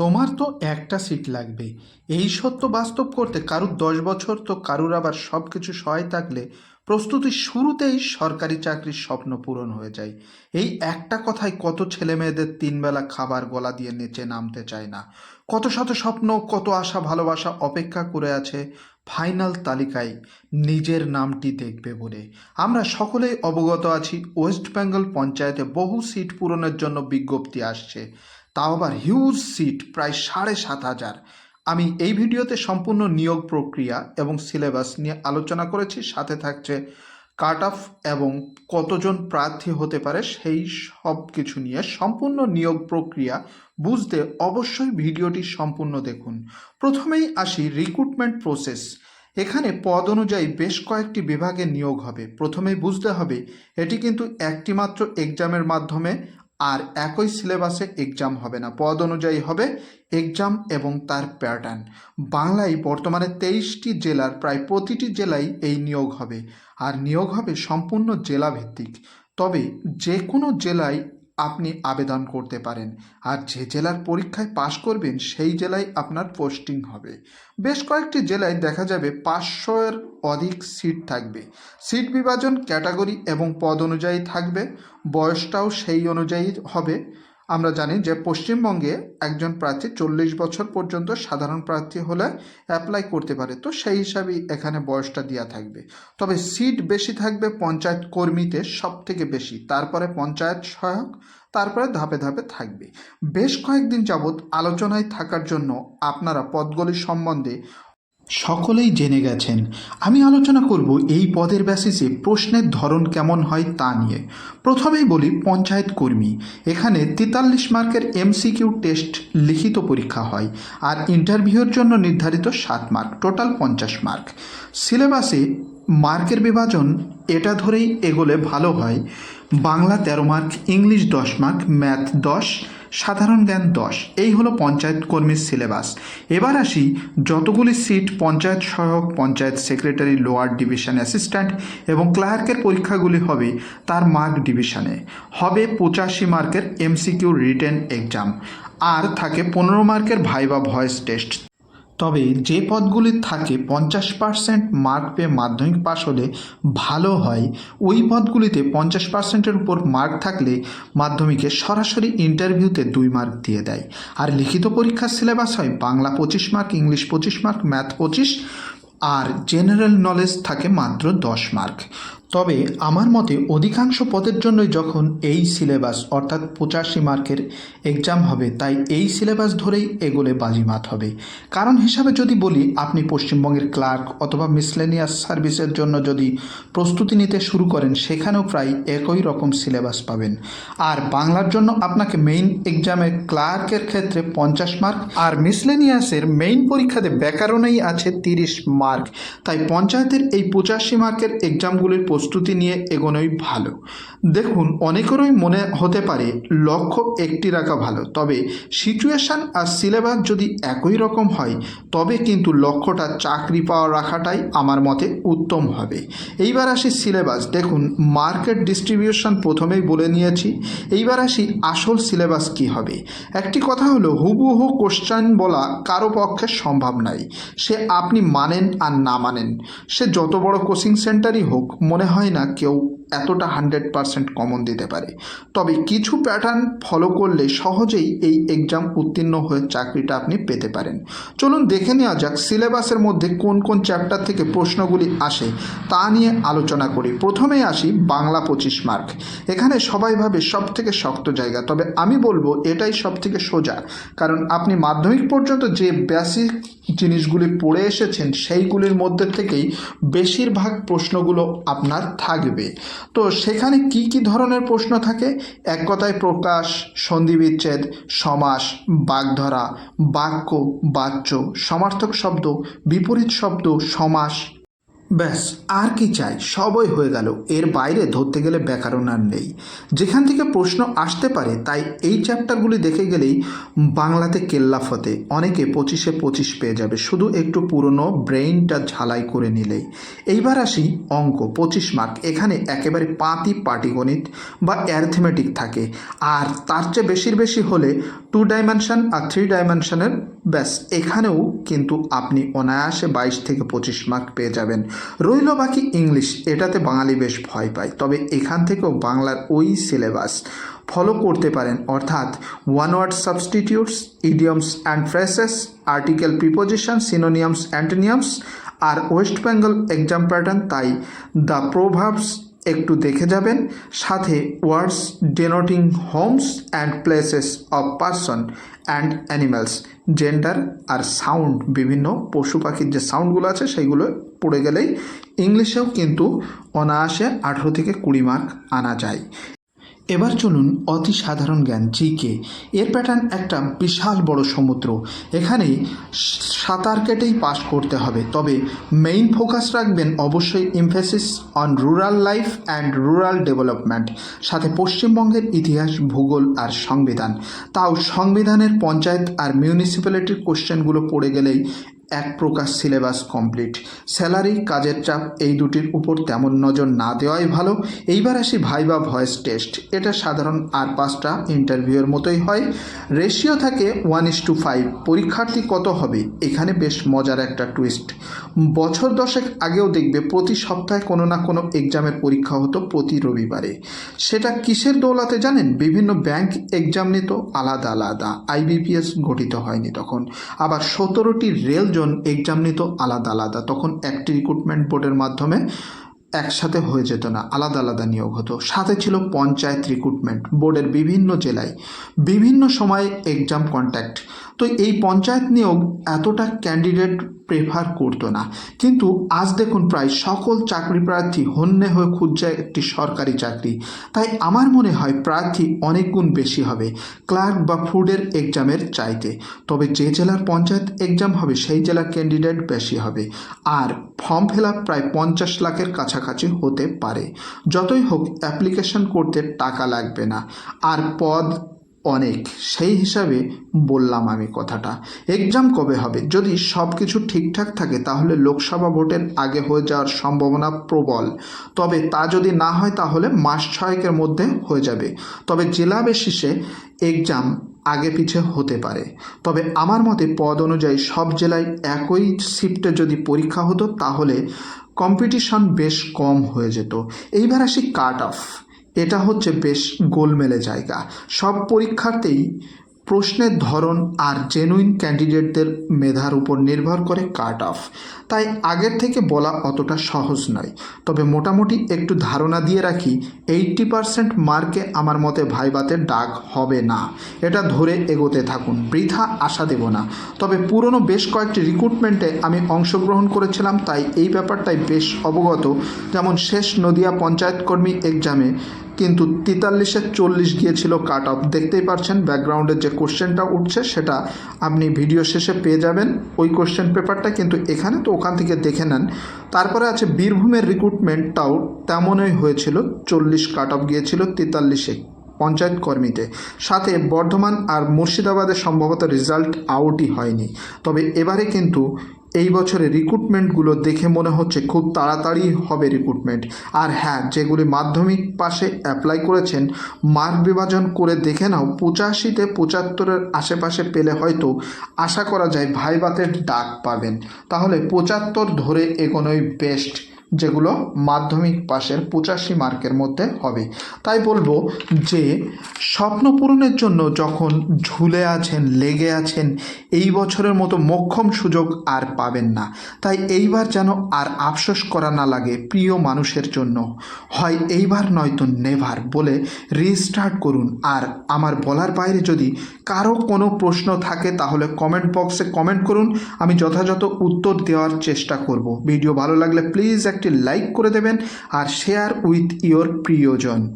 তোমার তো একটা সিট লাগবে। এই সত্য বাস্তব করতে কারুর দশ বছর তো কারুর আবার সব কিছু সহায় থাকলে প্রস্তুতির শুরুতেই সরকারি চাকরির স্বপ্ন পূরণ হয়ে যায়। এই একটা কথাই কত ছেলে মেয়েদের তিনবেলা খাবার গলা দিয়ে নেচে নামতে চায় না। কত শত স্বপ্ন, কত আশা, ভালোবাসা অপেক্ষা করে আছে ফাইনাল তালিকায় নিজের নামটি দেখবে বলে। আমরা সকলেই অবগত আছি, ওয়েস্ট বেঙ্গল পঞ্চায়েতে বহু সিট পূরণের জন্য বিজ্ঞপ্তি আসছে। তাও আবার হিউজ সিট প্রায় সাড়ে সাত হাজার। আমি এই ভিডিওতে সম্পূর্ণ নিয়োগ প্রক্রিয়া এবং সিলেবাস নিয়ে আলোচনা করেছি, সাথে থাকছে কাট অফ এবং কতজন প্রার্থী হতে পারে সেই সব কিছু নিয়ে সম্পূর্ণ নিয়োগ প্রক্রিয়া। বুঝতে অবশ্যই ভিডিওটি সম্পূর্ণ দেখুন। প্রথমেই আসি রিক্রুটমেন্ট প্রসেস এখানে পদ অনুযায়ী বেশ কয়েকটি বিভাগে নিয়োগ হবে। প্রথমেই বুঝতে হবে, এটি কিন্তু একটি মাত্র এক্সামের মাধ্যমে আর একই সিলেবাসে এক্সাম হবে না। পদ অনুযায়ী হবে এক্সাম এবং তার প্যাটার্ন বাংলায় বর্তমানে তেইশটি জেলার প্রায় প্রতিটি জেলায় এই নিয়োগ হবে। আর নিয়োগ হবে সম্পূর্ণ জেলাভিত্তিক। তবে যে কোনো জেলায় আপনি আবেদন করতে পারেন। আর যে জেলার পরীক্ষায় পাশ করবেন, সেই জেলায় আপনার পোস্টিং হবে। বেশ কয়েকটি জেলায় দেখা যাবে পাঁচশোয়ের অধিক সিট থাকবে। সিট বিভাজন ক্যাটাগরি এবং পদ অনুযায়ী থাকবে। বয়সটাও সেই অনুযায়ী হবে। আমরা জানি যে পশ্চিমবঙ্গে একজন প্রার্থী চল্লিশ বছর পর্যন্ত সাধারণ প্রার্থী হলে অ্যাপ্লাই করতে পারে। তো সেই হিসাবেই এখানে বয়সটা দেওয়া থাকবে। তবে সিট বেশি থাকবে পঞ্চায়েত কর্মীতে সব থেকে বেশি। তারপরে পঞ্চায়েত সহায়ক, তারপরে ধাপে ধাপে থাকবে। বেশ কয়েকদিন যাবৎ আলোচনায় থাকার জন্য আপনারা পদগুলির সম্বন্ধে সকলেই জেনে গেছেন। আমি আলোচনা করব এই পদের বেসিসে প্রশ্নের ধরন কেমন হয় তা নিয়ে। প্রথমেই বলি পঞ্চায়েত কর্মী। এখানে তেতাল্লিশ মার্কের এমসিকিউ টেস্ট লিখিত পরীক্ষা হয় আর ইন্টারভিউর জন্য নির্ধারিত সাত মার্ক টোটাল পঞ্চাশ মার্ক। সিলেবাসে মার্কের বিভাজন এটা ধরেই এগোলে ভালো হয়। বাংলা তেরো মার্ক, ইংলিশ দশ মার্ক, ম্যাথ দশ, সাধারণ জ্ঞান দশ। এই হলো পঞ্চায়েত কর্মীর সিলেবাস। এবার আসি যতগুলি সিট পঞ্চায়েত সহায়ক, panchayat secretary, lower division assistant এবং ক্লার্কের পরীক্ষাগুলি হবে তার মার্ক ডিভিশনে। হবে পঁচাশি মার্কের এমসিকিউ রিটেন এক্সাম। আর থাকে পনেরো মার্কের ভাইবা ভয়েস টেস্ট। তবে যে পদগুলি থাকে পঞ্চাশ পার্সেন্ট মার্ক পেয়ে মাধ্যমিক পাশ হলে ভালো হয়। ওই পদগুলিতে পঞ্চাশ পার্সেন্টের উপর মার্ক থাকলে মাধ্যমিকে সরাসরি ইন্টারভিউতে দুই মার্ক দিয়ে দেয়। আর লিখিত পরীক্ষার সিলেবাস হয় বাংলা পঁচিশ মার্ক ইংলিশ পঁচিশ মার্ক ম্যাথ পঁচিশ, আর জেনারেল নলেজ থাকে মাত্র দশ মার্ক তবে আমার মতে অধিকাংশ পদের জন্যই যখন এই সিলেবাস অর্থাৎ পঁচাশি মার্কের এক্সাম হবে, তাই এই সিলেবাস ধরেই এগোলে বাজিমাত হবে। কারণ হিসাবে যদি বলি, আপনি পশ্চিমবঙ্গের ক্লার্ক অথবা মিসলেনিয়াস সার্ভিসের জন্য যদি প্রস্তুতি নিতে শুরু করেন, সেখানেও প্রায় একই রকম সিলেবাস পাবেন। আর বাংলার জন্য আপনাকে মেইন এক্সামে ক্লার্কের ক্ষেত্রে পঞ্চাশ মার্ক, আর মিসলেনিয়াসের মেইন পরীক্ষাতে ব্যাকরণেই আছে তিরিশ মার্ক। তাই পঞ্চায়েতের এই পঁচাশি মার্কের এক্সামগুলির প্রস্তুতি নিয়ে এগোনোই ভালো। দেখুন, অনেকেরই মনে হতে পারে লক্ষ্য একটি রাখা ভালো, তবে সিচুয়েশান আর সিলেবাস যদি একই রকম হয়, তবে কিন্তু লক্ষ্যটা চাকরি পাওয়া রাখাটাই আমার মতে উত্তম হবে। এইবার আসি সিলেবাস দেখুন মার্কেট ডিস্ট্রিবিউশন প্রথমেই বলে নিয়েছি। এইবার আসি আসল সিলেবাস কি হবে। একটি কথা হলো, হুবহু কোশ্চেন বলা কারও পক্ষে সম্ভব নাই সে আপনি মানেন আর না মানেন। সে যত বড় কোচিং সেন্টারই হোক, মনে হয় না কেউ এতটা হান্ড্রেড পারসেন্ট কমন দিতে পারে। তবে কিছু প্যাটার্ন ফলো করলে সহজেই এই এক্সাম উত্তীর্ণ হয়ে চাকরিটা আপনি পেতে পারেন। চলুন দেখে নেওয়া যাক সিলেবাসের মধ্যে কোন কোন চ্যাপ্টার থেকে প্রশ্নগুলি আসে তা নিয়ে আলোচনা করি। প্রথমেই আসি বাংলা পঁচিশ মার্ক এখানে সবাই ভাবে সব থেকে শক্ত জায়গা, তবে আমি বলব এটাই সব থেকে সোজা। কারণ আপনি মাধ্যমিক পর্যন্ত যে বেসিক জিনিসগুলি পড়ে এসেছেন সেইগুলির মধ্যে থেকেই বেশিরভাগ প্রশ্নগুলো আপনার থাকবে। তো সেখানে কি কি ধরনের প্রশ্ন থাকে? এক কথায় প্রকাশ, সন্ধিবিচ্ছেদ, সমাস, বাগধরা, বাক্য, বাচ্য, সমার্থক শব্দ, বিপরীত শব্দ, সমাস ব্যাস, আর কি চাই? সবই হয়ে গেল। এর বাইরে ধরতে গেলে ব্যাকরণ আর নেই। যেখান থেকে প্রশ্ন আসতে পারে, তাই এই চ্যাপ্টারগুলি দেখে গেলেই বাংলাতে কেল্লাফতে অনেকে পঁচিশে পঁচিশ পেয়ে যাবে, শুধু একটু পুরনো ব্রেইনটা ঝালাই করে নিলেই। এইবার আসি অঙ্ক, পঁচিশ মার্ক। এখানে একেবারে পাতি পাটিগণিত বা অ্যারথমেটিক থাকে। আর তার চেয়ে বেশির বেশি হলে টু ডাইমেনশন আর থ্রি ডাইমেনশনের ব্যাস, এখানেও কিন্তু আপনি অনায়াসে বাইশ থেকে পঁচিশ মার্ক পেয়ে যাবেন। রইল বাকি ইংলিশ, এটাতে বাঙালি বেশ ভয় পায়, তবে এখান থেকেও বাংলার ওই সিলেবাস ফলো করতে পারেন। অর্থাৎ one word substitutes idioms and phrases article preposition synonyms antonyms R West Bengal exam pattern তাই দ্য প্রোভার্বস একটু দেখে যাবেন। সাথে words denoting homes and places of person and animals gender R sound বিভিন্ন পশু পাখির যে সাউন্ডগুলো আছে, সেইগুলো পড়ে গেলেই ইংলিশেও কিন্তু অনায়াসে আঠেরো থেকে কুড়ি মার্ক আনা যায়। এবার চলুন অতি সাধারণ জ্ঞান জিকে। এর প্যাটার্ন একটা বিশাল বড় সমুদ্র। এখানে সাঁতার কেটেই পাশ করতে হবে। তবে মেইন ফোকাস রাখবেন অবশ্যই emphasis on rural life and rural development সাথে পশ্চিমবঙ্গের ইতিহাস, ভূগোল আর সংবিধান। তাও সংবিধানের পঞ্চায়েত আর মিউনিসিপ্যালিটির কোশ্চেনগুলো পড়ে গেলেই এক প্রকার সিলেবাস কমপ্লিট। স্যালারি, কাজের চাপ, এই দুটির উপর তেমন নজর না দেওয়াই ভালো। এইবার আসি ভাইবা ভয়েস টেস্ট। এটা সাধারণ আর পাঁচটা ইন্টারভিউয়ের মতোই হয়। রেশিও থাকে ওয়ান ইস টু ফাইভ। পরীক্ষার্থী কত হবে? এখানে বেশ মজার একটা টুইস্ট। বছর দশেক আগেও দেখবে প্রতি সপ্তাহে কোনো না কোনো এক্সামের পরীক্ষা হতো প্রতি রবিবারে। সেটা কিসের দৌলাতে জানেন? বিভিন্ন ব্যাংক এক্সাম নিত আলাদা আলাদা। আইবিপিএস গঠিত হয়নি তখন। আবার সতেরোটি রেল জোন এক্সাম নিত, আলাদা আলাদা। তখন একটি রিক্রুটমেন্ট বোর্ডের মাধ্যমে একসাথে হয়ে যেত না, আলাদা আলাদা নিয়োগ হতো। সাথে ছিল পঞ্চায়েত রিক্রুটমেন্ট বোর্ডের বিভিন্ন জেলায়। বিভিন্ন সময়ে এক্সাম কন্ট্যাক্ট তো এই পঞ্চায়েত নিয়োগ এতটা ক্যান্ডিডেট প্রেফার করতো না। কিন্তু আজ দেখুন প্রায় সকল চাকরি প্রার্থী হন্যে হয়ে খুঁজছে একটি সরকারি চাকরি। তাই আমার মনে হয় প্রার্থী অনেক গুণ বেশি হবে, ক্লার্ক বা ফুডের এক্সামের চাইতে। তবে যে জেলার পঞ্চায়েত এক্সাম হবে, সেই জেলার ক্যান্ডিডেট বেশি হবে। আর ফর্ম ফিল প্রায় পঞ্চাশ লাখের কাছাকাছি হতে পারে। যতই হোক অ্যাপ্লিকেশন করতে টাকা লাগবে না। আর পদ অনেক। সেই হিসাবে বললাম আমি কথাটা। এক্সাম কবে হবে? যদি সব কিছু ঠিকঠাক থাকে, তাহলে লোকসভা ভোটের আগে হয়ে যাওয়ার সম্ভাবনা প্রবল। তবে তা যদি না হয়, তাহলে মাস ছয়েকের মধ্যে হয়ে যাবে। তবে জেলা বেসিসে এক্সাম আগে পিছে হতে পারে। তবে আমার মতে পদ অনুযায়ী সব জেলায় একই শিফটে যদি পরীক্ষা হতো, তাহলে কম্পিটিশন বেশ কম হয়ে যেত। এইবার আসি কাট অফ। এটা হচ্ছে বেশ গোলমেলে জায়গা। সব পরীক্ষার্থেই প্রশ্নের ধরন আর জেনুইন ক্যান্ডিডেটদের মেধার উপর নির্ভর করে কাট অফ তাই আগের থেকে বলা অতটা সহজ নয়। তবে মোটামুটি একটু ধারণা দিয়ে রাখি এইট্টি পারসেন্ট মার্কে আমার মতে ভাইবাতে ডাক হবে না। এটা ধরে এগোতে থাকুন, বৃথা আশা দেব না। তবে পুরনো বেশ কয়েকটি রিক্রুটমেন্টে আমি অংশগ্রহণ করেছিলাম, তাই এই ব্যাপারটাই বেশ অবগত। যেমন শেষ নদিয়া পঞ্চায়েত কর্মী এক্সামে কিন্তু তেতাল্লিশে চল্লিশ গিয়েছিল কাট অফ। দেখতেই পারছেন ব্যাকগ্রাউন্ডের যে কোশ্চেনটা উঠছে সেটা আপনি ভিডিও শেষে পেয়ে যাবেন। ওই কোশ্চেন পেপারটা কিন্তু এখানে, তো ওখান থেকে দেখে নেন। তারপরে আছে বীরভূমের রিক্রুটমেন্টটাও তেমনই হয়েছিল। চল্লিশ কাট অফ গিয়েছিল তেতাল্লিশে। পঞ্চায়েত কর্মীতে সাথে বর্ধমান আর মুর্শিদাবাদের সম্ভবত রেজাল্ট আউটই হয়নি। তবে এবারে কিন্তু এই বছরে রিক্রুটমেন্টগুলো দেখে মনে হচ্ছে খুব তাড়াতাড়ি হবে রিক্রুটমেন্ট আর হ্যাঁ যেগুলি মাধ্যমিক পাশে অ্যাপ্লাই করেছেন মার্ক বিভাজন করে দেখে নাও, পঁচাশিতে পঁচাত্তরের আশেপাশে পেলে হয়তো আশা করা যায় ভাইবাতের ডাক পাবেন। তাহলে পঁচাত্তর ধরে এগোনোই বেস্ট যেগুলো মাধ্যমিক পাশের পঁচাশি মার্কের মধ্যে হবে। তাই বলব যে, স্বপ্ন পূরণের জন্য যখন ঝুলে আছেন, লেগে আছেন, এই বছরের মতো মোক্ষম সুযোগ আর পাবেন না। তাই এইবার যেন আর আফসোস করা না লাগে প্রিয় মানুষের জন্য। হয় এইবার নয়তো নেভার বলে রিস্টার্ট করুন। আর আমার বলার বাইরে যদি কারও কোনো প্রশ্ন থাকে, তাহলে কমেন্ট বক্সে কমেন্ট করুন। আমি যথাযথ উত্তর দেওয়ার চেষ্টা করব। ভিডিও ভালো লাগলে প্লিজ একটি লাইক করে দেবেন আর শেয়ার উইথ ইয়োর প্রিয়জন।